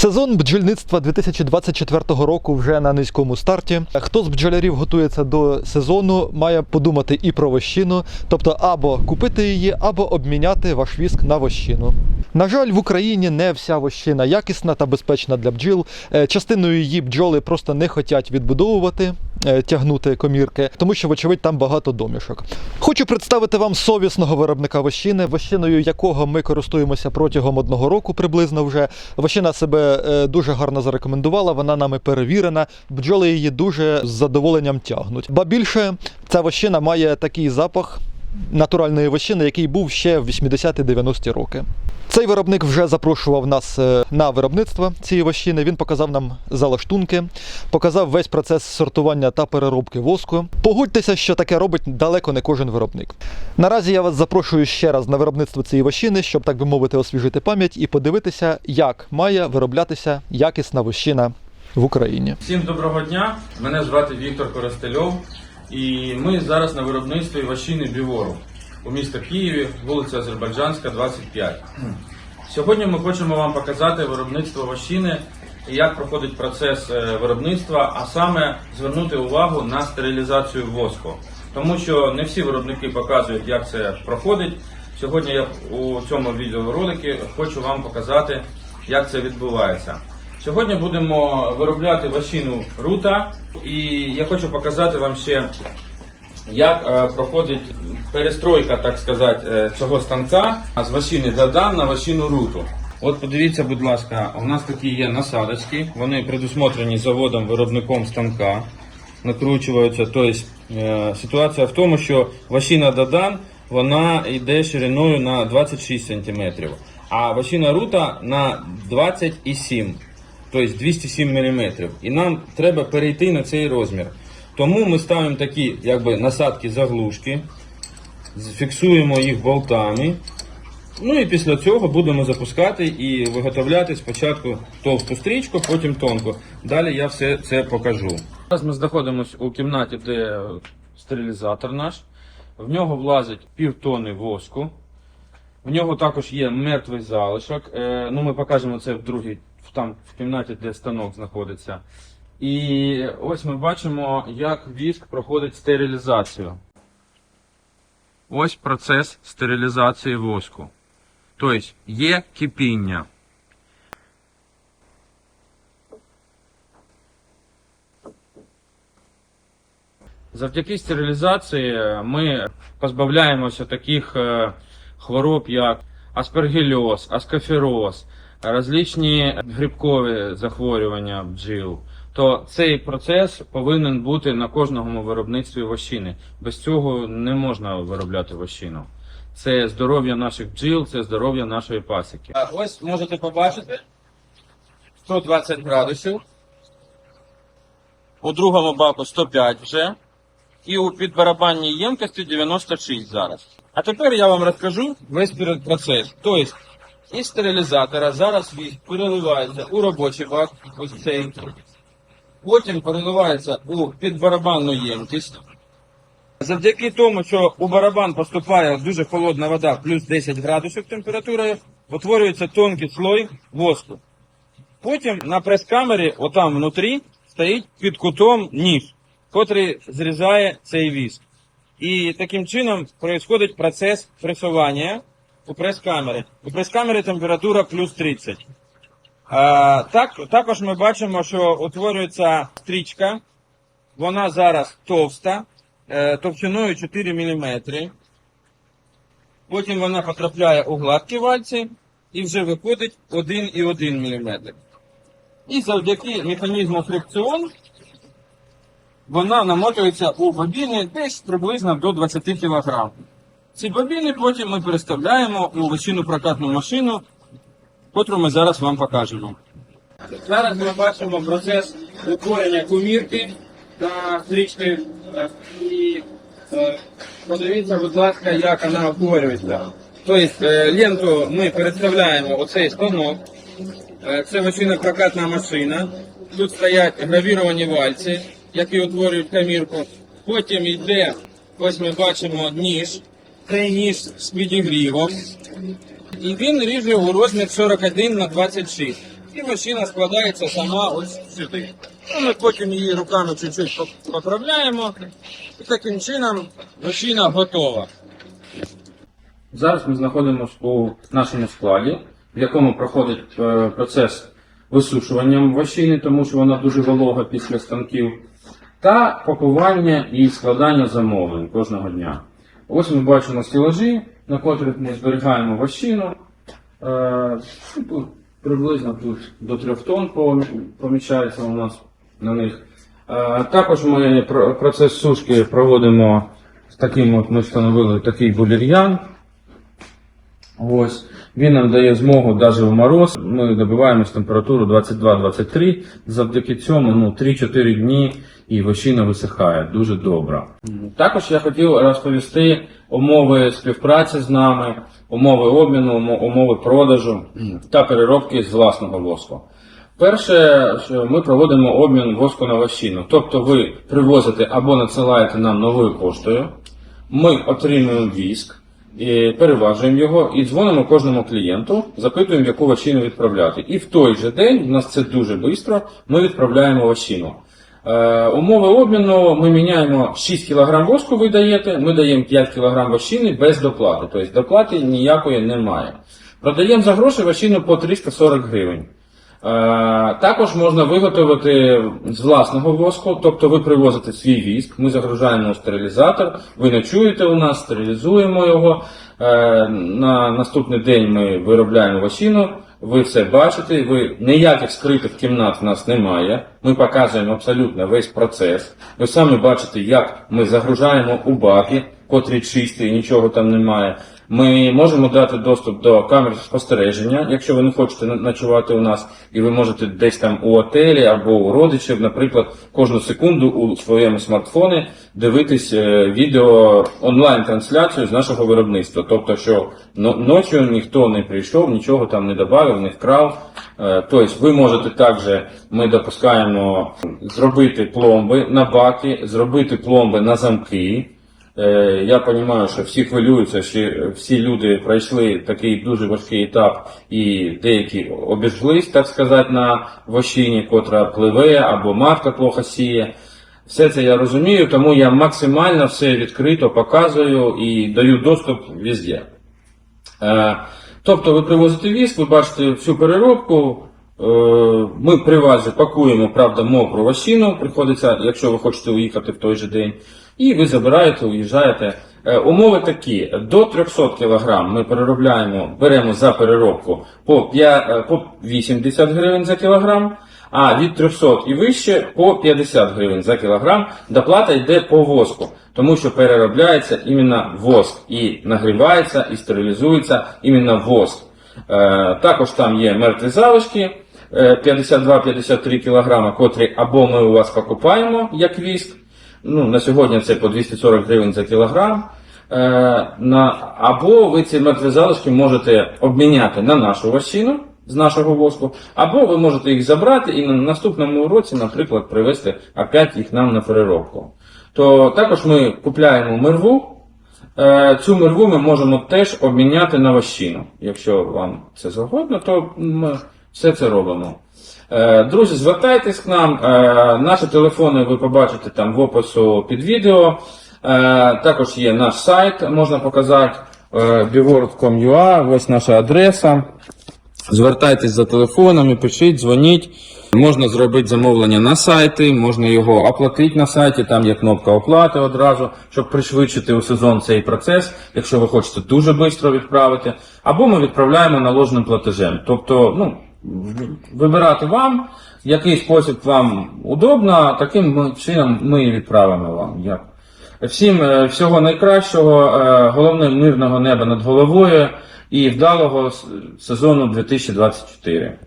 Сезон бджільництва 2024 року вже на низькому старті. Хто з бджолярів готується до сезону, має подумати і про вощину, тобто або купити її, або обміняти ваш віск на вощину. На жаль, в Україні не вся вощина якісна та безпечна для бджіл. Е, Частиною її бджоли просто не хочуть відбудовувати, тягнути комірки, тому що, вочевидь, там багато домішок. Хочу представити вам совісного виробника вощини, вощиною якого ми користуємося протягом одного року приблизно вже. Вощина себе е, дуже гарно зарекомендувала, вона нами перевірена. Бджоли її дуже з задоволенням тягнуть. Ба більше ця вощина має такий запах натуральної вощини, який був ще в 80-90-ті роки. Цей виробник вже запрошував нас е, на виробництво цієї вощини. Він показав нам залаштунки, показав весь процес сортування та переробки воску. Погодьтеся, що таке робить далеко не кожен виробник. Наразі я вас запрошую ще раз на виробництво цієї вощини, щоб так би мовити, освіжити пам'ять і подивитися, як має вироблятися якісна вощина в Україні. Всім доброго дня. Мене звати Віктор Коростельов, і ми зараз на виробництві ващини Бівору у місті Києві, вулиця Азербайджанська, 25. Сьогодні ми хочемо вам показати виробництво ващини і як проходить процес е, виробництва, а саме звернути увагу на стерилізацію воску. Тому що не всі виробники показують, як це проходить. Сьогодні я у цьому відеоролику хочу вам показати, як це відбувається. Сьогодні будемо виробляти ващину рута, і я хочу показати вам ще, як е, проходить перестройка, так сказати, е, цього станка з ващини Дадан на ващину руту. От подивіться, будь ласка, у нас такі є насадочки, вони предусмотрені заводом виробником станка, накручуються. Тобто е, ситуація в тому, що ващина Дадан вона йде шириною на 26 см, а ващина рута на 27 тобто 207 мм. І нам треба перейти на цей розмір. Тому ми ставимо такі якби, насадки заглушки, фіксуємо їх болтами. Ну і після цього будемо запускати і виготовляти спочатку товсту стрічку, потім тонку. Далі я все це покажу. Зараз ми знаходимося у кімнаті, де стерилізатор наш. В нього влазить півтони воску. В нього також є мертвий залишок. Е, ну, ми покажемо це в другій, там в кімнаті, де станок знаходиться. І ось ми бачимо, як віск проходить стерилізацію. Ось процес стерилізації воску. Тобто є кипіння. Завдяки стерилізації ми позбавляємося таких е, хвороб, як аспергільоз, аскофероз, различні грибкові захворювання бджіл. То цей процес повинен бути на кожному виробництві вощини. Без цього не можна виробляти вощину. Це здоров'я наших бджіл, це здоров'я нашої пасіки. А ось можете побачити 120 градусів. У другому баку 105 вже. І у підбарабанній ємкості 96 зараз. А тепер я вам розкажу весь процес. Тобто, із стерилізатора зараз переливається у робочий бак, ось цей. Потім переливається у підбарабанну ємкість. Завдяки тому, що у барабан поступає дуже холодна вода, плюс 10 градусів температурою, утворюється тонкий слой воску. Потім на прес-камері, отам внутрі, стоїть під кутом ніж, котрий зрізає цей віск. І таким чином відбувається процес пресування у прес-камері. У прес-камері температура плюс 30. А, так, також ми бачимо, що утворюється стрічка. Вона зараз товста, е, товщиною 4 мм. Потім вона потрапляє у гладкі вальці і вже виходить 1,1 мм. І завдяки механізму фрикціон вона намотується у бобіни десь приблизно до 20 кг. Ці бобіни потім ми переставляємо у вичину прокатну машину, котру ми зараз вам покажемо. Зараз ми бачимо процес утворення кумірки та стрічки. І е, подивіться, будь ласка, як вона утворюється. Тобто е, ленту ми переставляємо оцей станок. Е, Це вичина прокатна машина. Тут стоять гравіровані вальці, які утворюють камірку. Потім йде, ось ми бачимо ніж. Цей ніж з підігрівом. І він ріже у розмір 41 на 26. І машина складається сама ось сюди. Ну, ми потім її руками чуть-чуть поправляємо. І таким чином машина готова. Зараз ми знаходимося у нашому складі, в якому проходить е, процес висушування вощини, тому що вона дуже волога після станків, та пакування і складання замовлень кожного дня. Ось ми бачимо стілажі, на котрих ми зберігаємо вощину. Е, ну, приблизно тут до 3 тонн пом- поміщається у нас на них. Е, Також ми процес сушки проводимо таким, от ми встановили такий булір'ян. Ось. Він нам дає змогу навіть в мороз. Ми добиваємось температуру 22-23. Завдяки цьому ну, 3-4 дні і вощина висихає. Дуже добре. Також я хотів розповісти умови співпраці з нами, умови обміну, умови продажу та переробки з власного воску. Перше, що ми проводимо обмін воску на вощину. Тобто ви привозите або надсилаєте нам новою поштою, ми отримуємо віск, переважуємо його і дзвонимо кожному клієнту, запитуємо, яку вощину відправляти. І в той же день, у нас це дуже швидко, ми відправляємо вощину. Е, умови обміну ми міняємо 6 кг воску, ви даєте, ми даємо 5 кг вощини без доплати. Тобто доплати ніякої немає. Продаємо за гроші вощину по 340 гривень. Е, Також можна виготовити з власного воску, тобто ви привозите свій віск, ми загружаємо стерилізатор, ви ночуєте у нас, стерилізуємо його. Е, На наступний день ми виробляємо вощину, ви все бачите, ви ніяких скритих кімнат в нас немає. Ми показуємо абсолютно весь процес. Ви самі бачите, як ми загружаємо у баки, котрі чисті, і нічого там немає. Ми можемо дати доступ до камер спостереження, якщо ви не хочете ночувати у нас, і ви можете десь там у отелі або у родичів, наприклад, кожну секунду у своєму смартфоні дивитись е, відео онлайн-трансляцію з нашого виробництва. Тобто, що ночі ніхто не прийшов, нічого там не додав, не вкрав. Е, Тобто, ви можете також, ми допускаємо зробити пломби на баки, зробити пломби на замки. Е, Я розумію, що всі хвилюються, що всі люди пройшли такий дуже важкий етап, і деякі обіжглись, так сказати, на вощині, котра пливе або матка плохо сіє. Все це я розумію, тому я максимально все відкрито показую і даю доступ везде. Е, Тобто ви привозите віск, ви бачите всю переробку. е, Ми при вас пакуємо, правда, мокру вощину, приходиться, якщо ви хочете уїхати в той же день, і ви забираєте, уїжджаєте. Е, Умови такі: до 300 кг ми переробляємо, беремо за переробку по, 80 гривень за кілограм, а від 300 і вище по 50 гривень за кілограм. Доплата йде по воску, тому що переробляється іменно воск і нагрівається і стерилізується іменно воск. Е, також там є мертві залишки е, 52-53 кг, котрі або ми у вас покупаємо як віск. Ну, на сьогодні це по 240 гривень за кілограм. Е, на, або ви ці мертві залишки можете обміняти на нашу вощину з нашого воску, або ви можете їх забрати і на наступному році, наприклад, привезти опять їх нам на переробку. То також ми купляємо мирву. Е, Цю мирву ми можемо теж обміняти на вощину. Якщо вам це загодно, то ми все це робимо. Е, Друзі, звертайтесь к нам. Е, Наші телефони ви побачите там в опису під відео. Е, Також є наш сайт, можна показати е, ось наша адреса. Звертайтесь за телефонами, пишіть, дзвоніть. Можна зробити замовлення на сайті, можна його оплатити на сайті, там є кнопка оплати одразу, щоб пришвидшити у сезон цей процес, якщо ви хочете дуже швидко відправити. Або ми відправляємо наложеним платежем. Тобто, ну, вибирати вам, який спосіб вам удобно, таким чином ми і відправимо вам. Як. Всім е, всього найкращого, е, головне мирного неба над головою і вдалого сезону 2024.